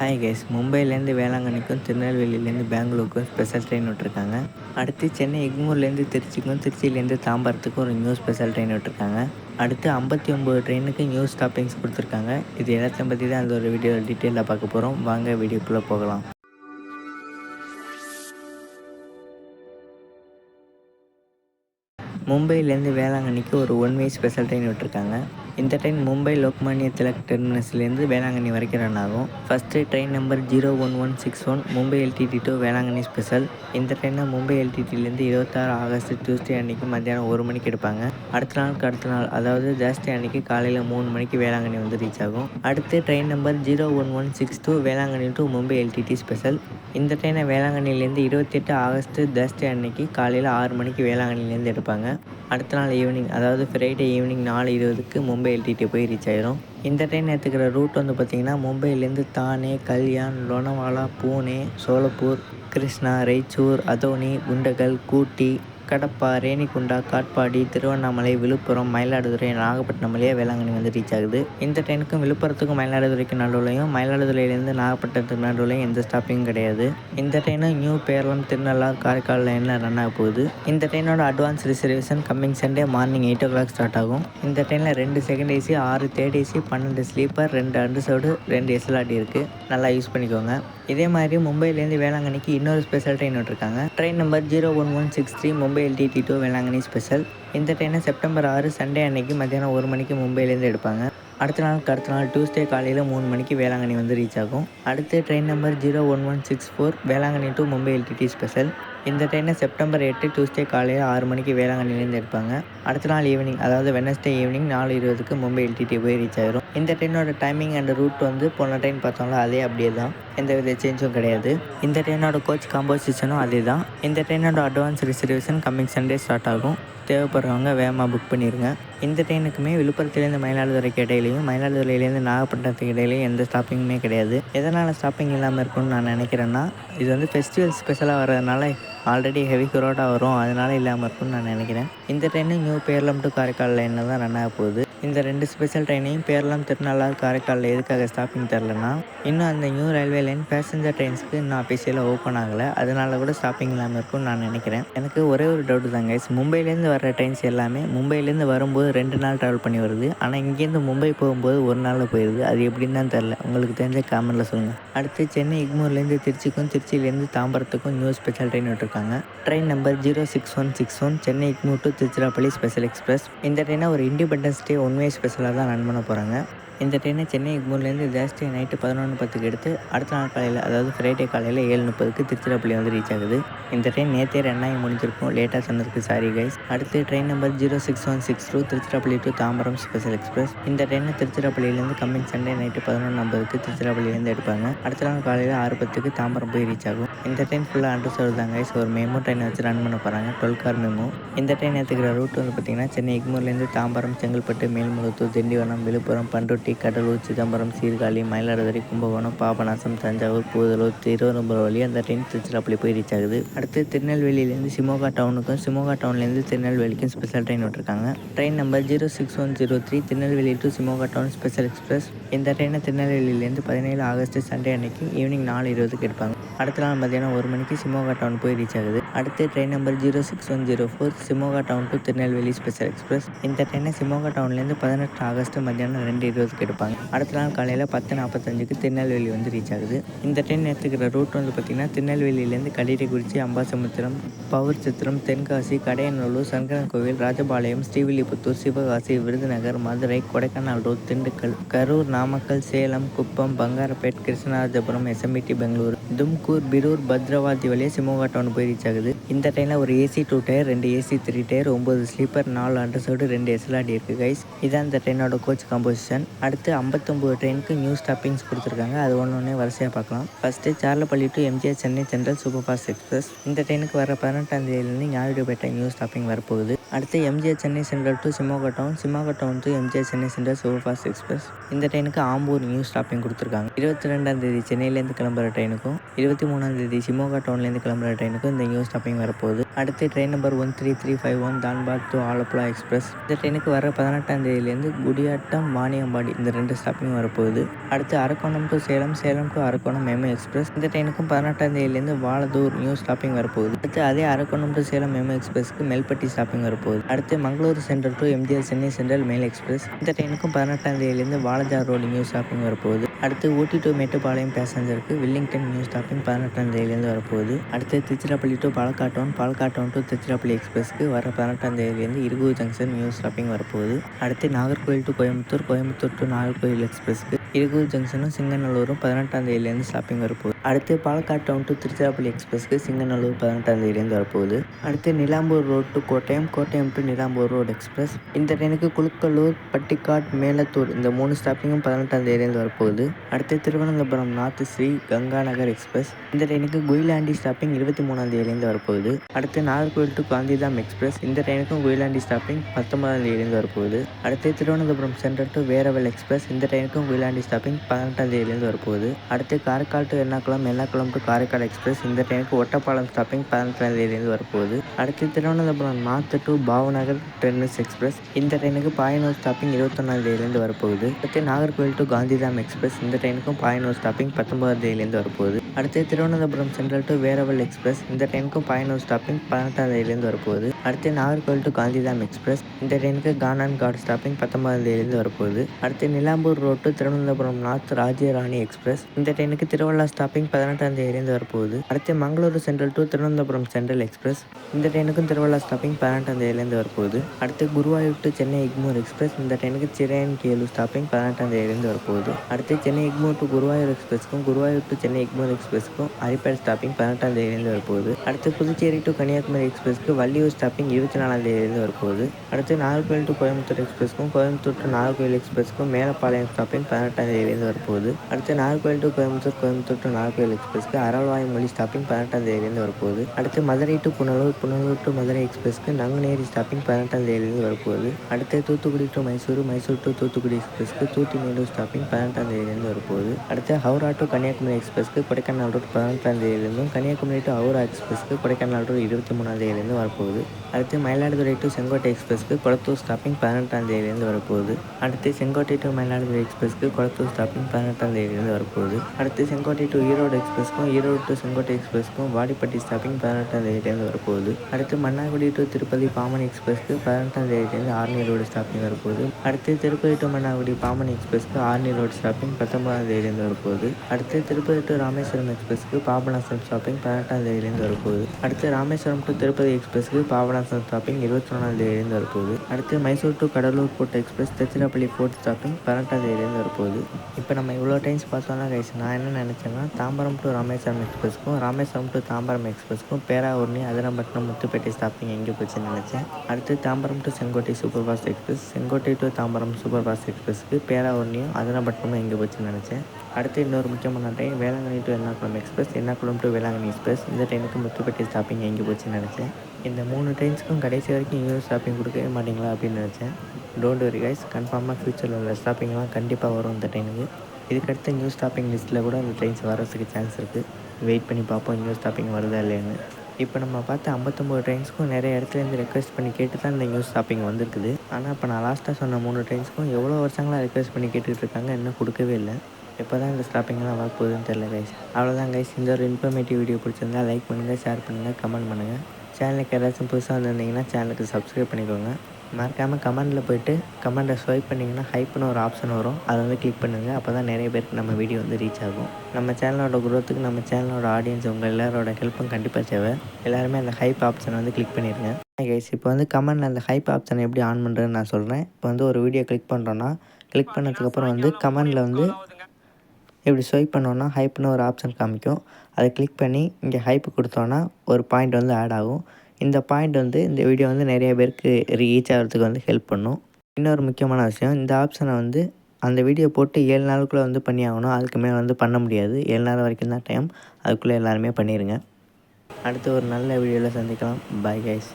Hi guys மும்பைலேருந்து வேளாங்கண்ணிக்கும் திருநெல்வேலியிலேருந்து பெங்களூருக்கும் ஸ்பெஷல் ட்ரெயின் விட்ருக்காங்க அடுத்து சென்னை எக்மூர்லேருந்து திருச்சிக்கும் திருச்சியிலேருந்து தாம்பரத்துக்கும் ஒரு நியூ ஸ்பெஷல் ட்ரெயின் விட்ருக்காங்க அடுத்து ஐம்பத்தி ஒம்பது ட்ரெயினுக்கு நியூ ஸ்டாப்பிங்ஸ் கொடுத்துருக்காங்க. இது எல்லாத்தையும் பற்றி தான் அந்த ஒரு வீடியோ டீட்டெயிலாக பார்க்க போகிறோம் வாங்க வீடியோக்குள்ளே போகலாம். மும்பையிலேருந்து வேளாங்கண்ணிக்கு ஒரு ஒன் வே ஸ்பெஷல் ட்ரெயின் விட்ருக்காங்க இந்த ட்ரெயின் மும்பை லோக்மானிய திலக் டெர்மினஸ்லேருந்து வேளாங்கண்ணி வரைக்கும் ரன் ஆகும். First train number zero one one six one Mumbai LTT to Velankanni special இந்த ட்ரெயினை மும்பை எல்டிடிலேருந்து இருபத்தாறு ஆகஸ்ட் டியூஸ்டே அன்றைக்கி மத்தியானம் ஒரு மணிக்கு எடுப்பாங்க. அடுத்த நாளுக்கு அடுத்த நாள் அதாவது தேஸ்டே அன்றைக்கி காலையில் மூணு மணிக்கு வேளாங்கண்ணி வந்து ரீச் ஆகும். அடுத்து train number zero one one six two Velankanni to Mumbai LTT special இந்த ட்ரெயினை வேளாங்கண்ணிலேருந்து இருபத்தெட்டு ஆகஸ்ட் தேஸ்டே அன்னைக்கு காலையில் ஆறு மணிக்கு வேளாங்கண்ணிலேருந்து எடுப்பாங்க. அடுத்த நாள் ஈவினிங் அதாவது ஃப்ரைடே ஈவினிங் நாலு இருபதுக்கு மும்பை எல்டிடி போய் ரீச் ஆயிரும். இந்த ட்ரெயின் எடுத்துக்கிற ரூட் வந்து பார்த்திங்கன்னா மும்பையிலேருந்து தானே கல்யாண் லோனவாலா பூனே சோலப்பூர் கிருஷ்ணா ரெய்ச்சூர் அதோனி குண்டகல் கூட்டி கடப்பா ரேணிகுண்டா காட்பாடி திருவண்ணாமலை விழுப்புரம் மயிலாடுதுறை நாகப்பட்டினம் வழியாக வேளாங்கண்ணி வந்து ரீச் ஆகுது. இந்த ட்ரெயினுக்கும் விழுப்புரத்துக்கும் மயிலாடுதுறைக்கு நடுவுலையும் மயிலாடுதுறையிலேருந்து நாகப்பட்டினத்துக்கு நடுவுலையும் எந்த ஸ்டாப்பிங்கும் கிடையாது. இந்த ட்ரெயினும் நியூ பேரளம் திருநள்ளார் காரைக்கால் லைனில் ரன் ஆக போகுது. இந்த ட்ரெயினோட advance reservation coming Sunday morning eight o'clock start ஆகும். இந்த ட்ரெயினில் ரெண்டு செகண்ட் ஏசி ஆறு தேர்ட் ஏசி பன்னெண்டு ஸ்லீப்பர் ரெண்டு அண்டர்சோடு ரெண்டு எஸ்எல்ஆர்டி இருக்குது நல்லா யூஸ் பண்ணிக்கோங்க. இதே மாதிரி மும்பையிலேருந்து வேளாங்கண்ணிக்கு இன்னொரு ஸ்பெஷல் ட்ரெயின் விட்டுருக்காங்க train number zero one one six three Mumbai LTT to Velankanni special இந்த ட்ரெயினை செப்டம்பர் ஆறு சண்டே அன்னைக்கு மத்தியானம் ஒரு மணிக்கு மும்பையிலேருந்து எடுப்பாங்க. அடுத்த நாளுக்கு அடுத்த நாள் டியூஸ்டே காலையில் மூணு மணிக்கு வேளாங்கண்ணி வந்து ரீச் ஆகும். அடுத்து train number zero one one six four Velankanni to Mumbai LTT special இந்த ட்ரெயினை செப்டம்பர் எட்டு டியூஸ்டே காலையில் ஆறு மணிக்கு வேளாங்கண்ணிலேருந்து எடுப்பாங்க அடுத்த நாள் ஈவினிங் அதாவது வெனஸ்டே ஈவினிங் நாலு இருபதுக்கு மும்பை எல்டிடி போய் ரீச் ஆயிரும். இந்த ட்ரெயினோட டைமிங் அண்ட் ரூட் வந்து போன ட்ரெயின் பார்த்தோம்ல அதே அப்படியே தான். எந்த வித சேஞ்சும் கிடையாது. இந்த ட்ரெயினோட கோச் காம்போசிஷனும் அதே தான். இந்த ட்ரெயினோட advance reservation coming Sunday start ஆகும். தேவைப்படுறவங்க வேகமாக புக் பண்ணிடுங்க இந்த ட்ரெயினுக்குமே விழுப்புரத்துலேருந்து மயிலாடுதுறைக்கு இடையிலையும் மயிலாடுதுறையிலேருந்து நாகப்பட்டினத்துக்கு இடையிலையும் எந்த ஸ்டாப்பிங்குமே கிடையாது. எதனால் ஸ்டாப்பிங் இல்லாமல் இருக்கும்னு நான் நினைக்கிறேன்னா இது வந்து ஃபெஸ்டிவல் ஸ்பெஷலாக வர்றதுனால ஆல்ரெடி ஹெவி குரோடாக வரும். அதனால இல்லாமல் இருக்கும்னு நான் நினைக்கிறேன். இந்த train new Peralam to Karaikal லைனில் தான் ரன் ஆக போகுது. இந்த ரெண்டு ஸ்பெஷல் ட்ரெயினையும் பேரலாம் திருநள்ளாறு காரைக்காலில் எதுக்காக ஸ்டாப்பிங் தரலன்னா இன்னும் அந்த நியூ ரயில்வே லைன் பேசஞ்சர் ட்ரெயின்ஸ்க்கு இன்னும் அஃபிஷியலாக ஓப்பன் ஆகலை. அதனால கூட ஸ்டாப்பிங் இல்லாமல் இருக்கும்னு நான் நினைக்கிறேன். எனக்கு ஒரே ஒரு டவுட் தான் கைஸ் மும்பையிலேருந்து வர ட்ரெயின்ஸ் எல்லாமே மும்பைலேருந்து வரும்போது ரெண்டு நாள் ட்ராவல் பண்ணி வருது. ஆனால் இங்கேருந்து மும்பை போகும்போது ஒரு நாளில் போயிடுது அது எப்படின்னு தான் தெரில உங்களுக்கு தெரிஞ்ச காமெண்டில் சொல்லுங்கள் அடுத்து சென்னை இக்மூர்லேருந்து திருச்சிக்கும் திருச்சியிலேருந்து தாம்பரத்துக்கும் நியூ ஸ்பெஷல் ட்ரெயின் விட்டுருக்காங்க. Train number zero six one six one Chennai Egmore to Tiruchirappalli special express இந்த ட்ரெயினை ஒரு இண்டிபெண்டன்ஸ் டே உண்மை ஸ்பெஷலாக தான் ரன் பண்ண போகிறாங்க இந்த ட்ரெயினை சென்னை எக்மூர்லேருந்து தேஸ்டே நைட்டு பதினொன்று பத்துக்கு எடுத்து அடுத்த நாள் காலையில் அதாவது ஃப்ரைடே காலையில் ஏழு முப்பதுக்கு திருச்சிராப்பள்ளி வந்து ரீச் ஆகுது. இந்த ட்ரெயின் நேற்றே ரெண்டாயிரம் முடிஞ்சிருக்கும். லேட்டாக சொன்னதுக்கு சாரி கைஸ் அடுத்து train number zero six one six two Tiruchirappalli to Tambaram special express இந்த ட்ரெயினை திருச்சிராப்பள்ளியிலேருந்து கம்மிங் சண்டே நைட்டு பதினொன்று ஐம்பதுக்கு திருச்சிராப்பள்ளியிலேருந்து எடுப்பாங்க. அடுத்த நாள் காலையில் ஆறு பத்துக்கு தாம்பரம் போய் ரீச் ஆகும். இந்த ட்ரெயின் ஃபுல்லாக அட்ரஸ் வருதாங்க கைஸ் ஒரு மெமோ ட்ரெயின் வச்சு ரன் பண்ண போகிறாங்க டுவெல் கார் மெமோ இந்த ட்ரெயின் எடுத்துக்கிற ரூட் வந்து பார்த்திங்கன்னா சென்னை எக்மூர்லேருந்து தாம்பரம் செங்கல்பட்டு மேல்முகத்தூர் திண்டிவனம் விழுப்புரம் பண்ருட்டி கடலூர் சிதம்பரம் சீர்காழி மயிலாடுதுறை கும்பகோணம் பாபநாசம் தஞ்சாவூர் பூதலூர் திருவனந்தபுரம் வழி அந்த ட்ரெயின் திருச்சிராப்பள்ளி போய் ரீச் ஆகுது. அடுத்து திருநெல்வேலியிலேருந்து சிமோகா டவுனுக்கும் சிமோகா டவுன்லேருந்து திருநெல்வேலிக்கும் ஸ்பெஷல் ட்ரெயின் விட்டுருக்காங்க. Train number zero six one zero three Tirunelveli to Shimoga town special express இந்த ட்ரெயினை திருநெல்வேலியிலேருந்து பதினேழு ஆகஸ்ட் சண்டே அன்னைக்கு ஈவினிங் நாலு இருபதுக்கு எடுப்பாங்க. அடுத்த நாள் மத்தியானம் ஒரு மணிக்கு சிமோகா டவுன் போய் ரீச் ஆகுது. அடுத்து train number zero six one zero four Shimoga town to Tirunelveli special express இந்த ட்ரெயினை சிமோகா டவுன்லேருந்து பதினெட்டு ஆகஸ்ட் மத்தியானம் ரெண்டு இருபது எடுப்பாங்க. அடுத்த நாள் காலையில் பத்து நாற்பத்தஞ்சுக்கு திருநெல்வேலி வந்து ரீச் ஆகுது. இந்த ட்ரெயின் எடுத்துக்கிற ரூட் வந்து பார்த்திங்கன்னா திருநெல்வேலியிலேருந்து கடிரைக்குறிச்சி அம்பாசமுத்திரம் பவர் சித்திரம் தென்காசி கடையநல்லூர் சங்கரன் கோவில் ராஜபாளையம் ஸ்ரீவில்லிபுத்தூர் சிவகாசி விருதுநகர் மதுரை கொடைக்கானல் ரோட் திண்டுக்கல் கரூர் நாமக்கல் சேலம் குப்பம் பங்காரப்பேட் கிருஷ்ணராஜபுரம் எஸ்எம்பிடி பெங்களூர். தும்கூர் பிரூர் பத்ரவாதி வழியாக சிமோகா டவுன் போய் ரீச் ஆகுது. இந்த ட்ரெயினில் ஒரு ஏசி டூ டயர் ரெண்டு ஏசி த்ரீ டயர் ஒம்பது ஸ்லீப்பர் நாலு அண்டர் சைடு ரெண்டு எஸ்எல்ஆடி இருக்குது கைஸ் இதான் இந்த ட்ரெயினோட கோச் கம்போசிஷன் அடுத்து ஐம்பத்தொம்போது ட்ரெயினுக்கு நியூ ஸ்டாப்பிங்ஸ் கொடுத்துருக்காங்க. அது ஒன்று ஒன்றே வரிசையாக பார்க்கலாம். First Cherlapally to MGR Chennai central super fast express இந்த ட்ரெயினுக்கு வர பதினெட்டாம் தேதியிலேருந்து ஞாயிறுபேட்டை நியூ ஸ்டாப்பிங் வரப்போகுது. அடுத்து MGR Chennai central to Shimoga town Shimoga town to MGR Chennai central super fast express இந்த ட்ரெயினுக்கு ஆம்பூர் நியூ ஸ்டாப்பிங் கொடுத்துருக்காங்க. இருபத்தி ரெண்டாம் தேதி சென்னையிலேருந்து கிளம்புற ட்ரெயினுக்கும் இருபத்தி மூணாம் தேதி சிமோகா டவுன்லேருந்து கிளம்புற ட்ரெயினுக்கு இந்த நியூ ஸ்டாப்பிங் வரப்போகுது. அடுத்து train number one three three five one Dhanbad to Alappuzha express. இந்த ட்ரெயினுக்கு வர பதினெட்டாம் தேதியிலேருந்து குடியாட்டம் வாணியம்பாடி இந்த ரெண்டு ஸ்டாப்பிங் வரப்போகுது. அடுத்து Arakkonam to Salem Salem to Arakkonam MEMU express இந்த ட்ரெயினுக்கும் பதினெட்டாம் தேதியிலேருந்து வாழதூர் நியூ ஸ்டாப்பிங் வரப்போகுது. அடுத்து அதே அரக்கோணம் டு சேலம் மெமோ எக்ஸ்பிரஸ்க்கு மெல்பட்டி ஸ்டாப்பிங் வரப்போகுது. அடுத்து Mangalore central to MGR Chennai central mail express. இந்த ட்ரெயினுக்கும் பதினெட்டாம் தேதியிலேருந்து வாலஜார் ரோடு நியூ ஸ்டாப்பிங் வரப்போகுது. அடுத்து ஊட்டி டு மேட்டுப்பாளையம் பேசஞ்சருக்கு வில்லிங்டன் நியூ ஸ்டாப்பிங் பதினெட்டாம் தேதியிலேருந்து வரப்போகுது. அடுத்து திருச்சிராப்பள்ளி டு பாலக்காட்டோன் பாலக்காட்டோன் டு திருச்சிராப்பள்ளி எக்ஸ்பிரஸ்க்கு வர பதினெட்டாம் தேதியிலேருந்து இருகூர் ஜங்ஷன் நியூ ஸ்டாப்பிங் வரப்போகுது. அடுத்து நாகர்கோவில் டு கோயம்புத்தூர் கோயம்புத்தூர் டு நாகர்கோவில் எக்ஸ்பிரஸ்க்கு இருகூர் ஜங்ஷனும் சிங்கநல்லூரும் பதினெட்டாம் தேதியிலேருந்து ஸ்டாப்பிங் வரப்போகுது. அடுத்து பாலக்காட் டவுன் டு திருச்சிராப்பள்ளி எக்ஸ்பிரஸ்க்கு சிங்கநல்லூர் பதினெட்டாம் தேதியிலேருந்து வரப்போகுது. அடுத்து Nilambur road to Kottayam Kottayam to Nilambur road express இந்த ட்ரெயினுக்கு குழுக்கல்லூர் பட்டிக்காட் மேலத்தூர் இந்த மூணு ஸ்டாப்பிங்கும் பதினெட்டாம் தேதியிலேருந்து வரப்போகுது. அடுத்து திருவனந்தபுரம் நார்த் ஸ்ரீ கங்கா நகர் எக்ஸ்பிரஸ் இந்த ட்ரெயினுக்கு குயிலாண்டி ஸ்டாப்பிங் இருபத்தி மூணாம் தேதியிலேருந்து வரப்போகுது. அடுத்து நாகர்கோவில் டு காந்திதாம் எக்ஸ்பிரஸ் இந்த ட்ரெயினுக்கும் குயிலாண்டி ஸ்டாப்பிங் பத்தொன்பதாம் தேதியிலேருந்து வரப்போகுது. அடுத்து Thiruvananthapuram central to Veraval express இந்த ட்ரெயினுக்கும் குயிலாண்டி ஸ்டாப்பிங் பதினெட்டாம் தேதியிலேருந்து வரப்போகுது. அடுத்து Karaikal to Ernakulam Ernakulam to Karaikal express இந்த ட்ரெயினுக்கு ஒட்டப்பாலம் ஸ்டாப்பிங் பதினெட்டாம் தேதியிலேருந்து வரப்போகுது. அடுத்து திருவனந்தபுரம் நார்த்து டு பாவநகர் டென்னிஸ் எக்ஸ்பிரஸ் இந்த ட்ரெயினுக்கு பாயனூர் ஸ்டாப்பிங் இருபத்தொன்னாம் தேதியிலேருந்து வரப்போகுது. அடுத்து நாகர்கோவில் டு காந்திதாம் எக்ஸ்பிரஸ் இந்த ட்ரெயினுக்கும் பாயனூர் ஸ்டாப்பிங் பத்தொன்பதாம் தேதியிலேருந்து வரப்போகுது. அடுத்து Thiruvananthapuram central to Veraval express இந்த ட்ரெயினுக்கும் பாயனூர் ஸ்டாப்பிங் பதினெட்டாம் தேதியிலேருந்து வரப்போகுது. அடுத்து நாகர்கோவில் டு காந்திதாம் எக்ஸ்பிரஸ் இந்த ட்ரெயினுக்கு கானான் காட் ஸ்டாப்பிங் பத்தொன்பதாம் தேதியிலேருந்து வரப்போகுது. அடுத்து Nilambur road to Thiruvananthapuram north Rajyarani express. இந்த ட்ரெயினுக்கு திருவள்ளா ஸ்டாப்பிங் பதினெட்டாம் தேதியிலேருந்து வரப்போகுது. அடுத்து Mangaluru central to Thiruvananthapuram central express இந்த ட்ரெயினுக்கும் திருவள்ளா ஸ்டாப்பிங் பதினெட்டாம் தேதியிலேருந்து வரப்போகுது. அடுத்து குருவாயூர் டு சென்னை எக்மோர் எக்ஸ்பிரஸ் இந்த ட்ரெயினுக்கு சிறையன் கேலு ஸ்டாப்பிங் பதினெட்டாம் தேதியிலேருந்து வரப்போகுது. அடுத்து சென்னை எக்மோர் டு குருவாயூர் எக்ஸ்பிரஸ்க்கும் குருவாயூர் டு சென்னை எக்மோர் எக்ஸ்பிரஸ்க்கும் அரிப்பேட் ஸ்டாப்பிங் பதினெட்டாம் தேதியிலேருந்து வரப்போகுது. அடுத்து புதுச்சேரி டு கன்னியாகுமரி எக்ஸ்பிரஸ்க்கு வள்ளியூர் ஸ்டாப்பிங் இருபத்தி நாலாம் தேதியிலேருந்து வரப்போகுது. அடுத்து நாகர்கோவில் டு கோயம்புத்தூர் எக்ஸ்பிரஸ்க்கும் கோயம்புத்தூர் டு நாகர்கோவில் எக்ஸ்பிரஸ்க்கும் மேலப்பாளையம் ஸ்டாப்பிங் பதினெட்டாம் தேதியிலேருந்து வரப்போகுது. அடுத்து நாகர்கோவில் டு கோயம்புத்தூர் கோயம்புத்தூர் டு நாகர்கோவில் எக்ஸ்பிரஸ்க்கு அரல்வாய் மொழி ஸ்டாப்பிங் பதினெட்டாம் தேதியிலேருந்து வரப்போகுது. அடுத்து மதுரை டு புனலூர் புனலூர் டு மதுரை எக்ஸ்பிரஸ்க்கு நங்குநேரி ஸ்டாப்பிங் பதினெட்டாம் தேதியிலேருந்து வரப்போகுது. அடுத்து தூத்துக்குடி டு மைசூர் மைசூர் டு தூத்துக்குடி எக்ஸ்பிரஸ்க்கு தூத்துநேலூர் ஸ்டாப்பிங் பதினெட்டாம் தேதியிலேருந்து வரப்போகுது. அடுத்து ஹவுரா டு கன்னியாகுமரி எக்ஸ்பிரஸ்க்கு கொடைக்கானல் ரூட் பதினெட்டாம் தேதியிலேருந்தும் கன்னியாகுமரி டு ஹவுரா எக்ஸ்பிரஸ்க்கு கொடைக்கானல் ரூட் இருபத்தி மூணாம் தேதியிலேருந்து வரப்போகுது. அடுத்து மயிலாடுதுறை டு செங்கோட்டை எக்ஸ்பிரஸ்க்கு கொளத்தூர் ஸ்டாப்பிங் பதினெட்டாம் தேதியிலேருந்து வரப்போகுது. அடுத்து செங்கோட்டை டு மயிலாடுதுறை எக்ஸ்பிரஸ்க்கு கொளத்தூர் ஸ்டாப்பிங் பதினெட்டாம் தேதியிலேருந்து வரப்போகுது. அடுத்து செங்கோட்டை டு ஈரோடு எக்ஸ்பிரஸ்க்கும் ஈரோடு டு செங்கோட்டை எக்ஸ்பிரஸ்க்கும் வாடிப்பட்டி ஸ்டாப்பிங் பதினெட்டாம் தேதியிலேருந்து வரப்போகுது. அடுத்து மன்னார்குடி டு திருப்பதி பாமன் எக்ஸ்பிரஸ்க்கு பதினெட்டாம் ஆர்னி ரோடு ஸ்டாப்பிங் வரப்போகுது. அடுத்து திருப்பதி டு மன்னார்குடி பாமன் எக்ஸ்பிரஸ்க்கு ஆர்னி ரோடு ஸ்டாப்பிங் பத்தொன்பதாம் தேதியிலேருந்து வரப்போகுது. அடுத்து திருப்பதி டு ராமேஸ்வரம் எக்ஸ்பிரஸ்க்கு பாபநாசம் ஸ்டாப்பிங் பதினெட்டாம் தேதியிலேருந்து வரப்போகுது. அடுத்து ராமேஸ்வரம் டு திருப்பதி எக்ஸ்பிரஸ்க்கு பாபநாசம் ஸ்டாப்பிங் இருபத்தி ஒன்றாம் தேதியிலேருந்து வரப்போகுது. அடுத்து Mysore to Cuddalore port express Tiruchirappalli port stopping பதினெட்டாம் தேதியிலேருந்து வரப்போகுது. இப்போ நம்ம இவ்வளோ டைம்ஸ் பார்த்தோம்னா கைஸ் நான் என்ன நினச்சேன்னா தாம்பரம் டு ராமேஸ்வரம் எக்ஸ்பிரஸ்க்கும் ராமேஸ்வரம் டு தாம்பரம் எக்ஸ்பிரஸ்க்கும் பேராவூர்னி அதிரம்பட்டினம் முத்துப்பேட்டை ஸ்டாப்பிங் எங்கே போச்சுன்னு நினச்சேன். அடுத்து Tambaram to Sengottai super fast express Sengottai to Tambaram super fast எக்ஸ்பிரஸ்க்கு பேராவூர்னியும் அதிரம்பட்டினமும் எங்கே போச்சுன்னு நினச்சேன். அடுத்து இன்னொரு முக்கியமான train Velankanni to Ernakulam express Ernakulam to Velankanni express இந்த ட்ரெயினுக்கு முத்துப்பேட்டை ஸ்டாப்பிங் எங்கே போச்சுன்னு நினச்சேன். இந்த மூணு ட்ரெயின்ஸ்க்கும் கடைசி வரைக்கும் இன்னொரு ஸ்டாப்பிங் கொடுக்கவே மாட்டீங்களா அப்படின்னு நினச்சேன். டோன்ட் வரி கைஸ் கன்ஃபார்மாக ஃப்யூச்சரில் உள்ள ஸ்டாப்பிங்லாம் கண்டிப்பாக வரும் இந்த ட்ரெயினுக்கு இதுக்கடுத்து நியூ ஸ்டாப்பிங் லிஸ்ட்டில் கூட அந்த ட்ரெயின்ஸ் வரதுக்கு சான்ஸ் இருக்குது வெயிட் பண்ணி பார்ப்போம் நியூ ஸ்டாப்பிங் வருதா இல்லைன்னு இப்போ நம்ம பார்த்து ஐம்பத்தொம்போது ட்ரெயின்ஸ்க்கும் நிறைய இடத்துலேருந்து ரெக்வஸ்ட் பண்ணி கேட்டு தான் இந்த நியூ ஸ்டாப்பிங் வந்திருக்குது. ஆனால் இப்போ நான் லாஸ்ட்டாக சொன்ன மூணு ட்ரெயின்ஸ்க்கும் எவ்வளோ வருஷங்களாக ரெக்வஸ்ட் பண்ணி கேட்டுக்கிட்டு இருக்காங்க இன்னும் கொடுக்கவே இல்லை. எப்போ தான் இந்த ஸ்டாப்பிங்லாம் வரப்போகுதுன்னு தெரில கைஸ் அவ்வளோதான் கைஸ் இந்த ஒரு இன்ஃபர்மேட்டிவ் வீடியோ பிடிச்சிருந்தா லைக் பண்ணுங்கள் ஷேர் பண்ணுங்கள் கமெண்ட் பண்ணுங்கள் சேனலுக்கு ஏதாச்சும் புதுசாக வந்திருந்தீங்கன்னா சேனலுக்கு சப்ஸ்கிரைப் பண்ணிக்கோங்க. மறக்காமல் கமெண்டில் போயிட்டு கமெண்ட்டை ஸ்வைப் பண்ணிங்கன்னா ஹைப்னு ஒரு ஆப்ஷன் வரும். அதை வந்து கிளிக் பண்ணுங்கள் அப்போ தான் நிறைய பேருக்கு நம்ம வீடியோ வந்து ரீச் ஆகும். நம்ம சேனலோட குரோத்துக்கு நம்ம சேனலோட ஆடியன்ஸ் உங்கள் எல்லாரோட ஹெல்ப்பும் கண்டிப்பாக தேவை. எல்லாருமே அந்த ஹைப் ஆப்ஷனை வந்து கிளிக் பண்ணிடுங்க கைஸ் இப்போ வந்து கமெண்டில் அந்த ஹைப் ஆப்ஷனை எப்படி ஆன் பண்ணுறதுன்னு நான் சொல்கிறேன் இப்போ வந்து ஒரு வீடியோ கிளிக் பண்ணுறோன்னா கிளிக் பண்ணதுக்கப்புறம் வந்து கமெண்டில் வந்து இப்படி ஸ்வைப் பண்ணோன்னா ஹைப்னு ஒரு ஆப்ஷன் காமிக்கும். அதை கிளிக் பண்ணி இங்கே ஹைப் கொடுத்தோன்னா ஒரு பாயிண்ட் வந்து ஆட் ஆகும். இந்த பாயிண்ட் வந்து இந்த வீடியோ வந்து நிறைய பேருக்கு ரீச் ஆகிறதுக்கு வந்து ஹெல்ப் பண்ணும். இன்னொரு முக்கியமான விஷயம் இந்த ஆப்ஷனை வந்து அந்த வீடியோ போட்டு ஏழு நாளுக்குள்ளே வந்து பண்ணி ஆகணும். அதுக்கு மேலே வந்து பண்ண முடியாது. ஏழு நாள் வரைக்கும் தான் டைம் அதுக்குள்ளே எல்லாருமே பண்ணிடுங்க அடுத்து ஒரு நல்ல வீடியோவில் சந்திக்கலாம். Bye guys